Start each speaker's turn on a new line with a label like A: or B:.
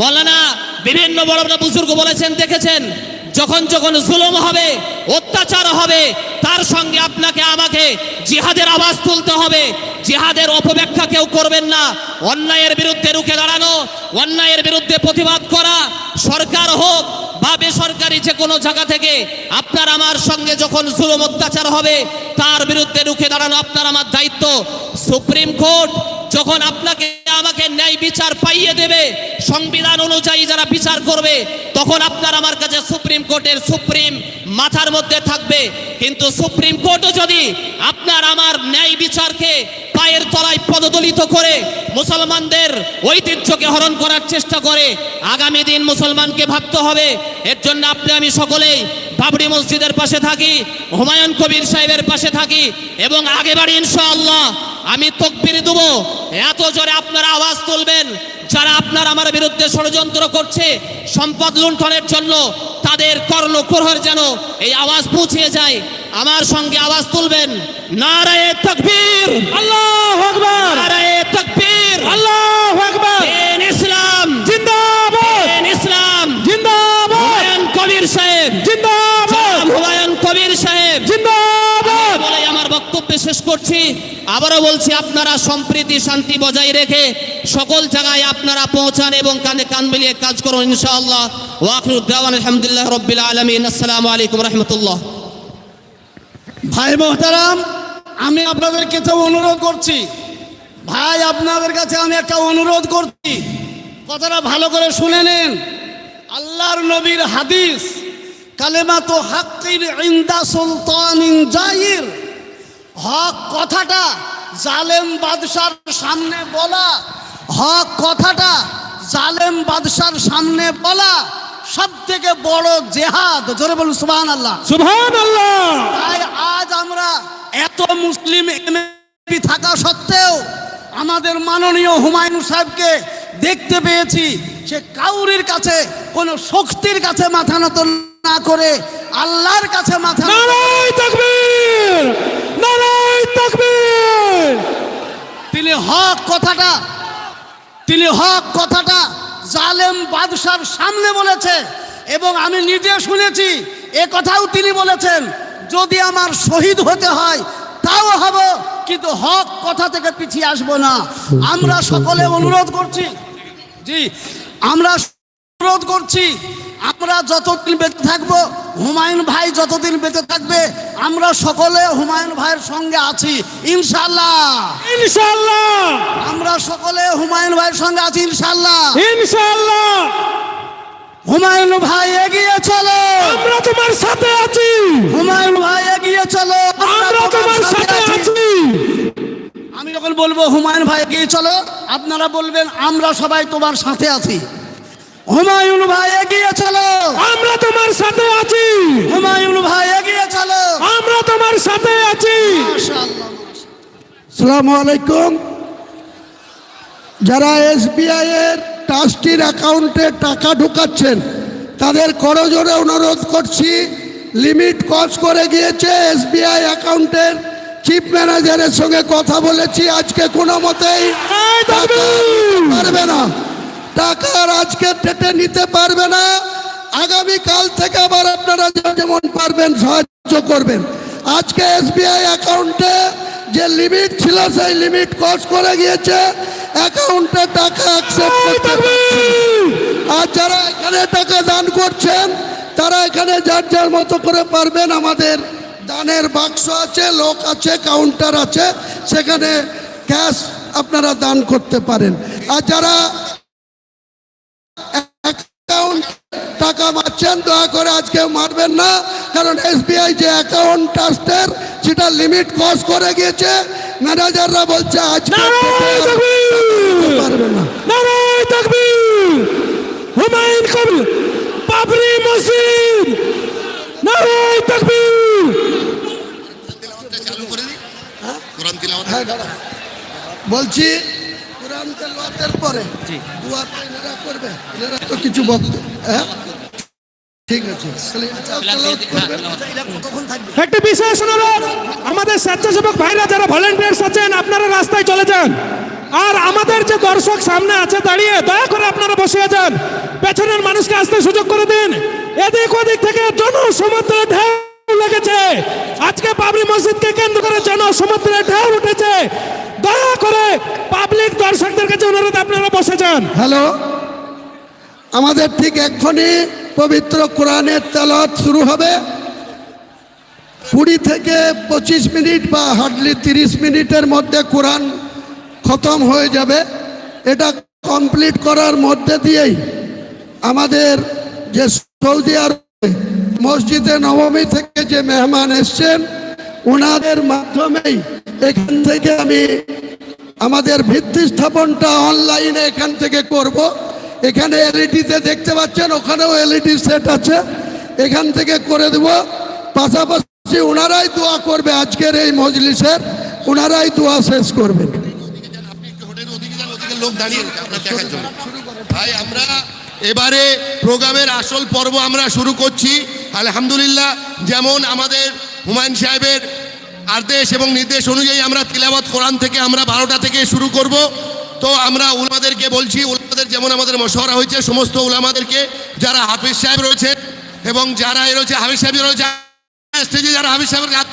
A: মৌলানা বিভিন্ন বড় বড় বুজুর্গ বলেছেন, দেখেছেন, যখন যখন জুলুম হবে, অত্যাচার হবে, তার সঙ্গে আপনাকে আমাকে জিহাদের আওয়াজ তুলতে হবে। জিহাদের অপব্যাখ্যা কেউ করবেন না। অন্যায়ের বিরুদ্ধে রুখে দাঁড়ানো, অন্যায়ের বিরুদ্ধে প্রতিবাদ করা, সরকার হোক বা বেসরকারি যে কোনো জায়গা থেকে, আপনার আমার সঙ্গে যখন জুলুম অত্যাচার হবে, তার বিরুদ্ধে রুখে দাঁড়ানো আপনার আমার দায়িত্ব। সুপ্রিম কোর্ট যখন আপনাকে, আমাকে ন্যায় বিচার পাইয়ে দেবে, সংবিধান অনুযায়ী যারা বিচার করবে, তখন আপনার আমার কাছে সুপ্রিম কোর্টের সুপ্রিম মাথার মধ্যে থাকবে। কিন্তু সুপ্রিম কোর্টও যদি আপনার আমার ন্যায় বিচারকে পায়ের তলায় পদদলিত করে, মুসলমানদের ঐতিহ্যকে হরণ করার চেষ্টা করে, আগামী দিন মুসলমানকে ভাবতে হবে। এর জন্য আপনি, আমি সকলেই বাবরি মসজিদের পাশে থাকি, হুমায়ুন কবির সাহেবের পাশে থাকি, এবং আগে বাড়ি ইনশাআল্লাহ। আমি তকবির দেবো। এত জোরে আপনারা আওয়াজ তুলবেন। যারা আপনার আমার বিরুদ্ধে ষড়যন্ত্র করছে, সম্পদ লুণ্ঠনের জন্য তাদের কর্ণ কর্ণকুরহর যেন এই আওয়াজ পৌঁছিয়ে যায়, আমার সঙ্গে আওয়াজ তুলবেন। নারায় তকবীর।
B: আল্লাহ আকবার
A: নারায়ে তকবীর
B: আল্লাহ আকবার
A: দিন ইসলাম
B: জিন্দাবাদ
A: দিন ইসলাম
B: জিন্দাবাদ
A: হুমায়ুন কবির সাহেব
B: জিন্দাবাদ
A: জনাব হুমায়ুন কবির সাহেব
B: জিন্দাবাদ
A: বলে আমার বক্তব্য শেষ করছি। আবারও বলছি, আপনারা সম্প্রীতি, শান্তি বজায় রেখে সকল জায়গায় আপনারা পৌঁছান এবং কানে কান মিলিয়ে কাজ করুন, ইনশাআল্লাহ। ওয়াকরুদ্দাওয়ান আলহামদুলিল্লাহ রব্বিল আলমিন। আসসালামু আলাইকুম রহমতুল্লাহ।
C: ভাই মোহতারাম, আমি আপনাদের কাছে অনুরোধ করছি। ভাই, আপনাদের কাছে আমি একটা অনুরোধ করছি। কথাটা ভালো করে শুনে নেন। আল্লাহর নবীর হাদিস কালেমা তো হাক্কির ইন্দা সুলতানিন জাহির হক কথাটা জালেম বাদশার সামনে বলা। হক কথাটা জালেম বাদশার সামনে বলা সব থেকে বড় জেহাদ। জোরে বলুন সুবহান আল্লাহ
B: সুবহানাল্লাহ।
C: তাই আজ আমরা এত মুসলিম এমপি থাকা সত্ত্বেও আমাদের মাননীয় হুমায়ুন সাহেবকে দেখতে পেয়েছি। সে কাউরির কাছে কোনো শক্তির কাছে মাথা নত না করে আল্লাহর কাছে মাথা নত-
B: নারাই তাকবীর নারাই তাকবীর
C: তিনি হক কথাটা, তিনি হক কথাটা জালেম বাদশার সামনে বলেছে। এবং আমি নিজে শুনেছি, এ কথাও তিনি বলেছেন, যদি আমার শহীদ হতে হয়, তাও হব, কিন্তু হক কথা থেকে পিছিয়ে আসব না। আমরা সকলে অনুরোধ করছি। জি, আমরা অনুরোধ করছি, আমরা যতদিন বেঁচে থাকব, হুমায়ুন ভাই যতদিন বেঁচে থাকবে আমরা সকলে হুমায়ুন ভাইয়ের সঙ্গে আছি ইনশাল্লাহ
B: ইনশাল্লাহ
C: আমরা সকলে হুমায়ুন ভাইয়ের সঙ্গে আছি ইনশাল্লাহ
B: ইনশাআল্লাহ।
C: হুমায়ুন ভাই এগিয়ে চলো।
B: আমরা তোমার সাথে আছি।
C: হুমায়ুন ভাই এগিয়ে চলো।
B: আমরা তোমার সাথে আছি।
C: আমি যখন বলব হুমায়ুন ভাই এগিয়ে চলো আপনারা বলবেন আমরা সবাই তোমার সাথে আছি। হুমায়ুন ভাই এগিয়ে চলো।
B: আমরা তোমার সাথে আছি।
C: হুমায়ুন ভাই এগিয়ে চলো।
B: আমরা তোমার সাথে আছি।
C: মাশাআল্লাহ
D: সালামু আলাইকুম। যারা এসবিআই এর ট্রাস্টির অ্যাকাউন্টে টাকা ঢুকাচ্ছেন তাদের করজোরে অনুরোধ করছি লিমিট ক্রস করে গিয়েছে এসবিআই অ্যাকাউন্টের চিফ ম্যানেজারের সঙ্গে কথা বলেছি। আজকে কোনো মতেই পারবে না। টাকার আজকে টেটে নিতে পারবে না। আগামী কাল থেকে আবার আপনারা যেমন পারবেন সাহায্য করবেন। আজকে এসবিআই অ্যাকাউন্টে যে লিমিট ছিল সেই লিমিট ক্রস করে গিয়েছে। অ্যাকাউন্টে টাকা অ্যাকসেপ্ট করতে আর যারা এখানে টাকা দান করছেন তারা এখানে যার যার মতো করে পারবেন। আমাদের দানের বাক্স আছে লোক আছে কাউন্টার আছে। সেখানে ক্যাশ আপনারা দান করতে পারেন। আর যারা অ্যাকাউন্ট টাকা মারছেন দয়া করে আজকে মারবেন না কারণ এসবিআই যে অ্যাকাউন্ট ট্রাস্টের সেটা লিমিট ক্রস করে গিয়েছে। ম্যানেজাররা বলছে আজকে! পারবে না।
B: নারাই তাকবীর! হুমায়ুন কবির! বাবরি মসজিদ! নারাই তাকবীর!
D: হ্যাঁ। বলছি কোরআন তেলাওয়াতের পরে দোয়া করবে। এনারা তো কিছু বক্তব্য হ্যাঁ? ঠিক আছে। এটা তেলাওয়াত করবেন।
B: একটি বিশেষ অনুরোধ আমাদের স্বেচ্ছাসেবক ভাইরা যারা ভলেন্টিয়ার্স আছেন আপনারা রাস্তায় চলে যান। আর আমাদের যে দর্শক সামনে আছে দাঁড়িয়ে দয়া করে আপনারা বসে যান। পেছনের মানুষকে আসতে সুযোগ করে দিন। এদিক ওদিক থেকে জনসমুদ্রে ঢেউ লেগেছে। আজকে বাবরি মসজিদকে কেন্দ্র করে জনসমুদ্রে ঢেউ উঠেছে। দয়া করে পাবলিক দর্শকদের কাছে অনুরোধ আপনারা বসে যান।
D: হ্যালো? আমাদের ঠিক এক্ষুনি পবিত্র কোরআনের তেলত শুরু হবে। কুড়ি থেকে পঁচিশ মিনিট বা হার্ডলি তিরিশ মিনিটের মধ্যে কোরআন খতম হয়ে যাবে। এটা কমপ্লিট করার মধ্যে দিয়েই আমাদের যে সৌদি আরবে মসজিদে নবমী থেকে যে মেহমান এসছেন, ওনাদের মাধ্যমেই এখান থেকে আমি আমাদের ভিত্তি স্থাপনটা অনলাইনে এখান থেকে করব। এখানে এলইডিতে দেখতে পাচ্ছেন, ওখানেও এলইডি সেট আছে। এখান থেকে করে দেব। পাশাপাশি ওনারাই দোয়া করবে আজকের এই মজলিসের। ওনারাই দোয়া শেষ করবেন।
E: লোক দাঁড়িয়ে ভাই, আমরা এবারে প্রোগ্রামের আসল পর্ব আমরা শুরু করছি। আলহামদুলিল্লাহ, যেমন আমাদের হুমায়ুন সাহেবের আদেশ এবং নির্দেশ অনুযায়ী আমরা তিলাবাত কোরআন থেকে আমরা বারোটা থেকে শুরু করব। তো আমরা উলামাদেরকে বলছি, উলামাদের যেমন আমাদের মশহরা হয়েছে, সমস্ত উলামাদেরকে যারা হাফিজ সাহেব রয়েছে এবং যারা রয়েছে হাফিজ সাহেব রয়েছে, স্টেজে যারা হাফিজ সাহেবের হাত